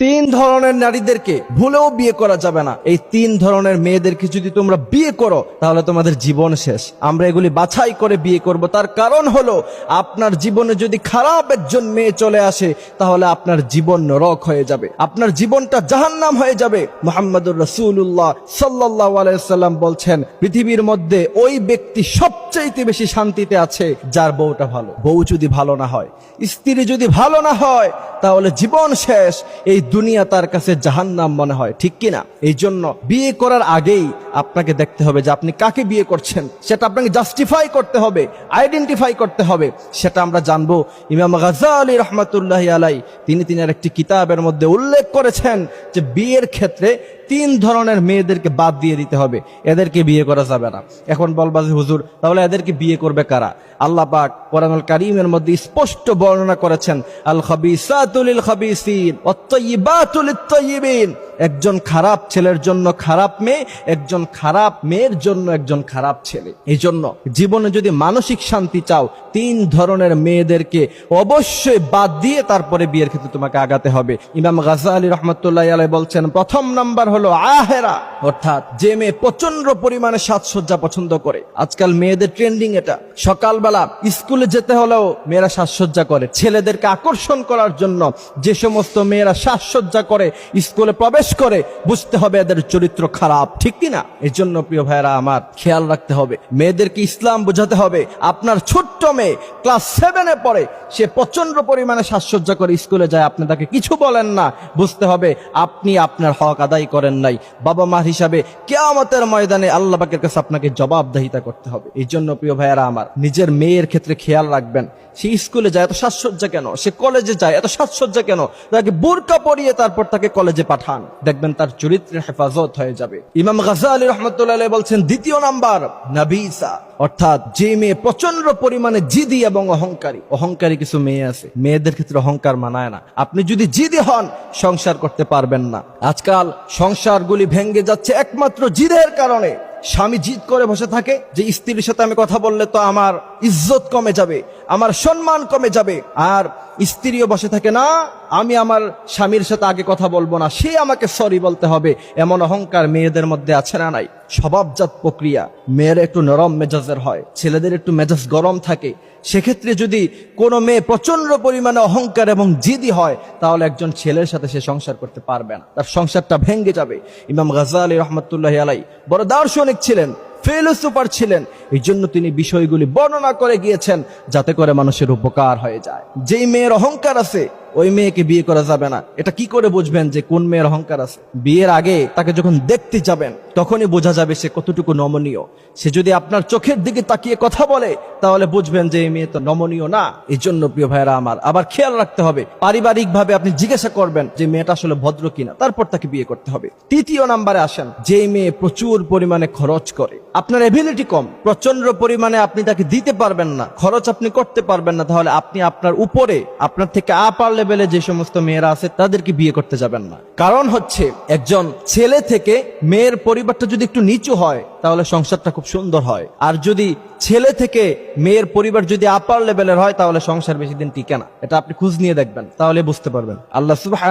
তিন ধরনের নারীদেরকে ভুলেও বিয়ে করা যাবে না। এই তিন ধরনের মেয়েদেরকে যদি তোমরা বিয়ে করো, তাহলে তোমাদের জীবন শেষ। আমরা এগুলি বাছাই করে বিয়ে করব। তার কারণ হলো, আপনার জীবনে যদি খারাপ একজন মেয়ে চলে আসে, তাহলে আপনার জীবন নরক হয়ে যাবে। আপনার জীবনটা জাহান্নাম হয়ে যাবে। মোহাম্মদুর রসুল্লাহ সাল্লাহ আলাইসাল্লাম বলছেন, পৃথিবীর মধ্যে ওই ব্যক্তি সবচাইতে বেশি শান্তিতে আছে, যার বউটা ভালো। বউ যদি ভালো না হয়, স্ত্রী যদি ভালো না হয়, তাহলে জীবন শেষ। এই দুনিয়া তার কাছে জাহান্নাম মনে হয় ঠিক কিনা? এই জন্য বিয়ে করার আগেই আপনাকে দেখতে হবে যে আপনি কাকে বিয়ে করছেন। সেটা আপনাকে জাস্টিফাই করতে হবে আইডেন্টিফাই করতে হবে। সেটা আমরা জানব। ইমাম গাজালি রহমতুল্লাহ আলাই তিনি তিনি আর একটি কিতাবের মধ্যে উল্লেখ করেছেন যে বিয়ের ক্ষেত্রে তিন ধরনের মেয়েদেরকে বাদ দিয়ে দিতে হবে। এদেরকে বিয়ে করা যাবে না। এখন বলবা যে, হুজুর, তাহলে এদেরকে বিয়ে করবে কারা? আল্লাহ পাক কোরআনুল কারীমের মধ্যে স্পষ্ট বর্ণনা করেছেন, আল খাবিসাতুল খাবিসিন ওয়াত-তাইয়িবাতুল তাইয়িবিন একজন খারাপ ছেলের জন্য খারাপ মেয়ে, একজন খারাপ মেয়ের জন্য একজন খারাপ ছেলে। এই জন্য জীবনে যদি মানসিক শান্তি চাও, তিন ধরনের মেয়েদেরকে অবশ্যই বাদ দিয়ে তারপরে বিয়ের ক্ষেত্রে তোমাকে আগাতে হবে। ইমাম গাজালি রহমতুল্লাহ আলাই বলছেন, প্রথম নাম্বার হলো আহেরা। অর্থাৎ যে মেয়ে প্রচণ্ড পরিমাণে সাজসজ্জা পছন্দ করে। আজকাল মেয়েদের ট্রেন্ডিং এটা। সকালবেলা স্কুলে যেতে হলেও মেয়েরা সাজসজ্জা করে। ছেলেদেরকে আকর্ষণ করার জন্য যে সমস্ত মেয়েরা সাজসজ্জা করে, স্কুলে প্রবেশ করে বুঝতে হবে এদের চরিত্র খারাপ, ঠিক কিনা এই জন্য প্রিয় ভাইরা আমার খেয়াল রাখতে হবে, মেয়েদেরকে ইসলাম বোঝাতে হবে। আপনার ছোট্ট মেয়ে ক্লাস সেভেনে পড়ে, সে প্রচণ্ড পরিমাণে সাজসজ্জা করে স্কুলে যায়, আপনি তাকে কিছু বলেন না। বুঝতে হবে, আপনি আপনার হক আদায় করেন নাই। বাবা মার হিসাবে কেয়ামতের ময়দানে আল্লাহ পাকের কাছে আপনাকে জবাবদাহিতা করতে হবে। এই জন্য প্রিয় ভাইয়েরা আমার, নিজের মেয়ের ক্ষেত্রে খেয়াল রাখবেন। সে স্কুলে যায়, এত সাজসজ্জা কেন? সে কলেজে যায়, এত সাজসজ্জা কেন? তাকে বোরকা পরিয়ে তারপর তাকে কলেজে পাঠান। দেখবেন তার চরিত্রের হেফাজত হয়ে যাবে। ইমাম গাজা আলী রহমতুল্লাহ বলছেন, দ্বিতীয় নাম্বার, নাবিসা। অর্থাৎ যে মেয়ে প্রচণ্ড পরিমাণে জিদি এবং অহংকারী। অহংকারী কিছু মেয়ে আছে। মেয়েদের ক্ষেত্রে অহংকার মানায় না। আপনি যদি জিদি হন, সংসার করতে পারবেন না। আজকাল সংসারগুলি ভেঙ্গে যাচ্ছে একমাত্র জিদের কারণে। স্বামী জিদ করে বসে থাকে, যে স্ত্রীর সাথে আমি কথা বললে তো আমার ইজ্জত কমে যাবে, আমার সম্মান কমে যাবে। আর স্ত্রীও বসে থাকে, না, আমি আমার স্বামীর সাথে আগে কথা বলব না, সে আমাকে সরি বলতে হবে। এমন অহংকার মেয়েদের মধ্যে আছে না নাই? স্বভাবজাত প্রক্রিয়া। মেয়েরা একটু নরম মেজাজের হয়, ছেলেদের একটু মেজাজ গরম থাকে। সেক্ষেত্রে যদি কোনো মেয়ে প্রচণ্ড পরিমাণে অহংকার এবং জিদি হয়, তাহলে একজন ছেলের সাথে সে সংসার করতে পারবে না। তার সংসারটা ভেঙ্গে যাবে। ইমাম গাজা আলী রহমতুল্লাহ আলাই বড় দার্শনিক ছিলেন, ফিলোসোফার ছিলেন। এই জন্য তিনি বিষয়গুলি বর্ণনা করে গিয়েছেন, যাতে করে মানুষের উপকার হয়ে যায়। যেই মেয়ের অহংকার আছে ওই মেয়েকে বিয়ে করা যাবে না। এটা কি করে বুঝবেন যে কোন মেয়ের অহংকার আছে? বিয়ের আগে তাকে যখন দেখতে যাবেন, তখনই বোঝা যাবে সে কতটুকু নমনীয়। সে যদি আপনার চোখের দিকে তাকিয়ে কথা বলে, তাহলে বুঝবেন যে এই মেয়ে তো নমনীয় না। এই জন্য প্রিয় ভাইরা আমার, আবার খেয়াল রাখতে হবে। পারিবারিক ভাবে আপনি জিজ্ঞাসা করবেন যে মেয়েটা আসলে ভদ্র কিনা, তারপর তাকে বিয়ে করতে হবে। তৃতীয় নাম্বারে আসেন যে মেয়ে প্রচুর পরিমাণে খরচ করে। আপনার এবিলিটি কম প্রচণ্ড পরিমাণে আপনি তাকে দিতে পারবেন না, খরচ আপনি করতে পারবেন না, তাহলে আপনি আপনার উপরে, আপনার থেকে আপার লেভেলে যে সমস্ত মেয়েরা আছে, তাদেরকে বিয়ে করতে যাবেন না। কারণ হচ্ছে, একজন ছেলে থেকে মেয়ের পরিবারটা যদি একটু নিচু হয়, তাহলে সংসারটা খুব সুন্দর হয়। আর যদি ছেলে থেকে মেয়ের পরিবার যদি আপার লেভেলের হয়, তাহলে সংসার বেশি দিন টিকে না। এটা আপনি খুঁজ নিয়ে দেখবেন, তাহলে বুঝতে পারবেন। আল্লাহ সুবাহ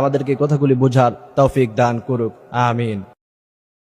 আমাদেরকে কথাগুলি বোঝার তৌফিক দান করুক। আমিন।